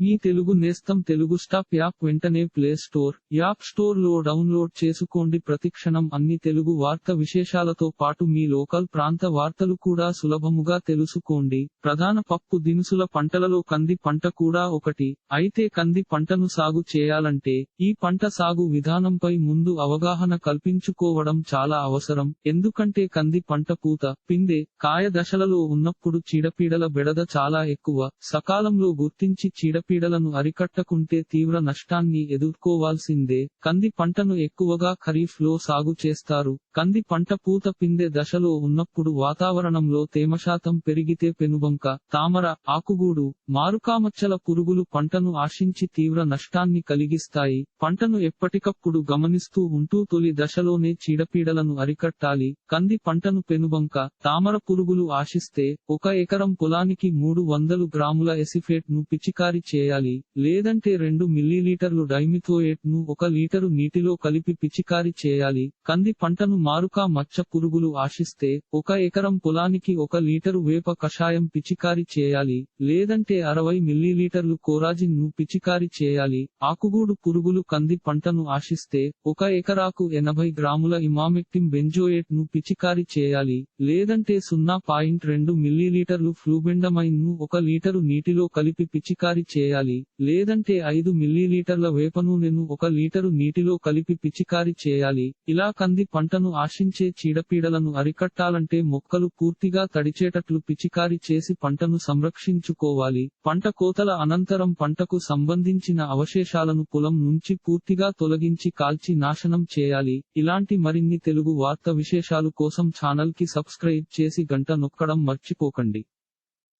మీ తెలుగు నేస్తం Telugu stop app వెంటనే play store app స్టోర్లో డౌన్లోడ్ చేసుకోండి. ప్రతిక్షణం అన్ని తెలుగు వార్త విశేషాలతో పాటు మీ లోకల్ ప్రాంత వార్తలు కూడా సులభముగా తెలుసుకోండి. ప్రధాన పప్పు దినుసుల పంటలలో కంది పంట కూడా ఒకటి. అయితే కంది పంటను సాగు చేయాలంటే ఈ పంట సాగు విధానంపై ముందు అవగాహన కల్పించుకోవడం చాలా అవసరం. ఎందుకంటే కంది పంట పూత పిందె కాయ దశలలో ఉన్నప్పుడు చీడపీడల బెడద చాలా ఎక్కువ. సకాలంలో గుర్తించి పీడలను అరికట్టకుంటే తీవ్ర నష్టాన్ని ఎదుర్కోవాల్సిందే. కంది పంటను ఎక్కువగా ఖరీఫ్లో సాగు చేస్తారు. కంది పంట పూత పిందె దశలో ఉన్నప్పుడు వాతావరణంలో తేమ శాతం పెరిగితే పెనుబంక తామర ఆకుగూడు మారుకామచ్చల పురుగులు పంటను ఆశించి తీవ్ర నష్టాన్ని కలిగిస్తాయి. పంటను ఎప్పటికప్పుడు గమనిస్తూ ఉంటూ తొలి దశలోనే చీడపీడలను అరికట్టాలి. కంది పంటను పెనుబంక తామర పురుగులు ఆశిస్తే ఒక ఎకరం పొలానికి మూడు వందలు గ్రాముల ఎసిఫేట్ను పిచికారి చేయాలి లేదంటే రెండు మిల్లీలీటర్లు డైమిథోయేట్ను ఒక లీటరు నీటిలో కలిపి పిచికారి చేయాలి. కంది పంటను మారుకా మచ్చ పురుగులు ఆశిస్తే ఒక ఎకరం పొలానికి ఒక లీటరు వేప కషాయం పిచికారి చేయాలి. లేదంటే అరవై మిల్లీలీటర్లు కోరాజిన్ను పిచికారి చేయాలి. ఆకుగూడు పురుగులు కంది పంటను ఆశిస్తే ఒక ఎకరాకు ఎనభై గ్రాముల ఇమామెక్టిన్ బెంజోయేట్ను పిచికారి చేయాలి. లేదంటే సున్నా పాయింట్ రెండు మిల్లీలీటర్లు ఫ్లూబెండమైన్ను ఒక లీటరు నీటిలో కలిపి పిచికారి చేయాలి. చేయాలి. లేదంటే ఐదు మిల్లీలీటర్ల వేప నూనెను ఒక లీటరు నీటిలో కలిపి పిచికారి చేయాలి. ఇలా కంది పంటను ఆశించే చీడపీడలను అరికట్టాలంటే మొక్కలు పూర్తిగా తడిచేటట్లు పిచికారి చేసి పంటను సంరక్షించుకోవాలి. పంట కోతల అనంతరం పంటకు సంబంధించిన అవశేషాలను పొలం నుంచి పూర్తిగా తొలగించి కాల్చి నాశనం చేయాలి. ఇలాంటి మరిన్ని తెలుగు వార్త విశేషాలు కోసం ఛానల్కి సబ్స్క్రైబ్ చేసి గంట నొక్కడం మర్చిపోకండి.